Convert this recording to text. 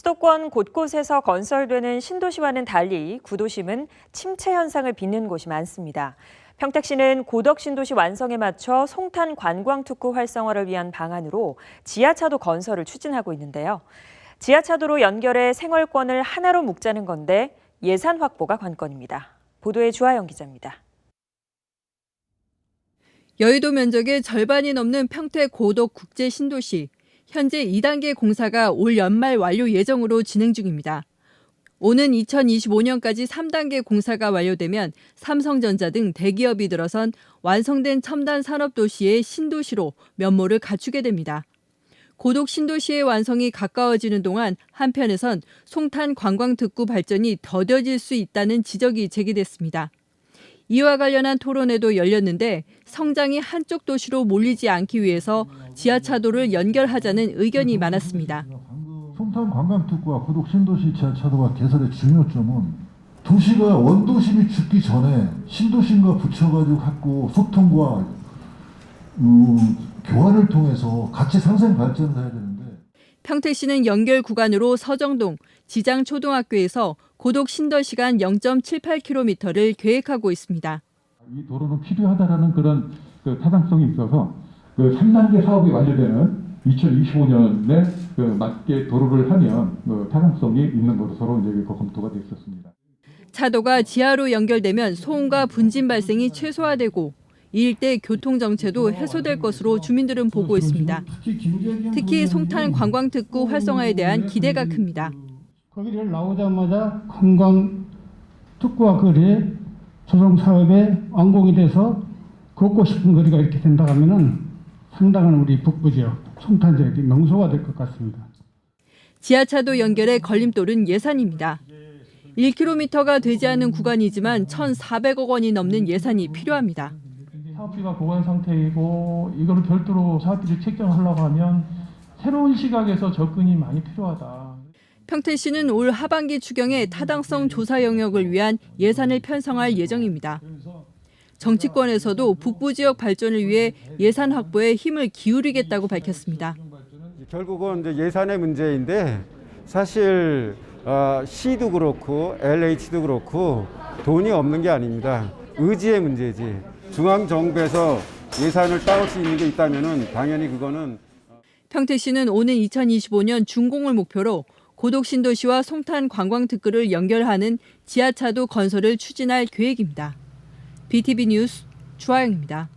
수도권 곳곳에서 건설되는 신도시와는 달리 구도심은 침체 현상을 빚는 곳이 많습니다. 평택시는 고덕 신도시 완성에 맞춰 송탄 관광 특구 활성화를 위한 방안으로 지하차도 건설을 추진하고 있는데요. 지하차도로 연결해 생활권을 하나로 묶자는 건데 예산 확보가 관건입니다. 보도에 주하영 기자입니다. 여의도 면적의 절반이 넘는 평택 고덕 국제 신도시. 현재 2단계 공사가 올 연말 완료 예정으로 진행 중입니다. 오는 2025년까지 3단계 공사가 완료되면 삼성전자 등 대기업이 들어선 완성된 첨단 산업 도시의 신도시로 면모를 갖추게 됩니다. 고독 신도시의 완성이 가까워지는 동안 한편에선 송탄 관광 특구 발전이 더뎌질 수 있다는 지적이 제기됐습니다. 이와 관련한 토론회도 열렸는데 성장이 한쪽 도시로 몰리지 않기 위해서 지하차도를 연결하자는 의견이 많았습니다. 송탄 관광특구와 구독 신도시 지하차도와 개설의 중요점은 도시가 원도심이 죽기 전에 신도심과 붙여가지고 갖고 소통과 음, 교환을 통해서 같이 상생 발전을 해야 되는데 평택시는 연결 구간으로 서정동 지장초등학교에서 고독 신도 시간 0.78km를 계획하고 있습니다. 이 도로는 필요하다라는 그런 그 타당성이 있어서 그 3단계 사업이 완료되는 2025년에 그 맞게 도로를 하면 그 타당성이 있는 것으로 이제 그 검토가 됐었습니다. 차도가 지하로 연결되면 소음과 분진 발생이 최소화되고 이 일대 교통 정체도 해소될 것으로 주민들은 보고 있습니다. 특히 송탄 관광특구 활성화에 대한 기대가 큽니다. 거기를 나오자마자 관광 특구와 거리 조성 사업에 완공이 돼서 걷고 싶은 거리가 이렇게 된다 하면은 상당한 우리 북부 지역 송탄 지역이 명소가 될 것 같습니다. 지하차도 연결의 걸림돌은 예산입니다. 1km가 되지 않은 구간이지만 1,400억 원이 넘는 예산이 필요합니다. 사업비가 보관 상태이고 이거를 별도로 사업비를 책정하려고 하면 새로운 시각에서 접근이 많이 필요하다. 평택시는 올 하반기 추경에 타당성 조사 영역을 위한 예산을 편성할 예정입니다. 정치권에서도 북부 지역 발전을 위해 예산 확보에 힘을 기울이겠다고 밝혔습니다. 결국은 이제 예산의 문제인데 사실 어, 시도 그렇고 LH도 그렇고 돈이 없는 게 아닙니다. 의지의 문제지. 중앙 정부에서 예산을 따올 수 있는 게 있다면은 당연히 그거는 평택 시는 오는 2025년 준공을 목표로 고독 신도시와 송탄 관광 특구를 연결하는 지하차도 건설을 추진할 계획입니다. BTV 뉴스 주하영입니다.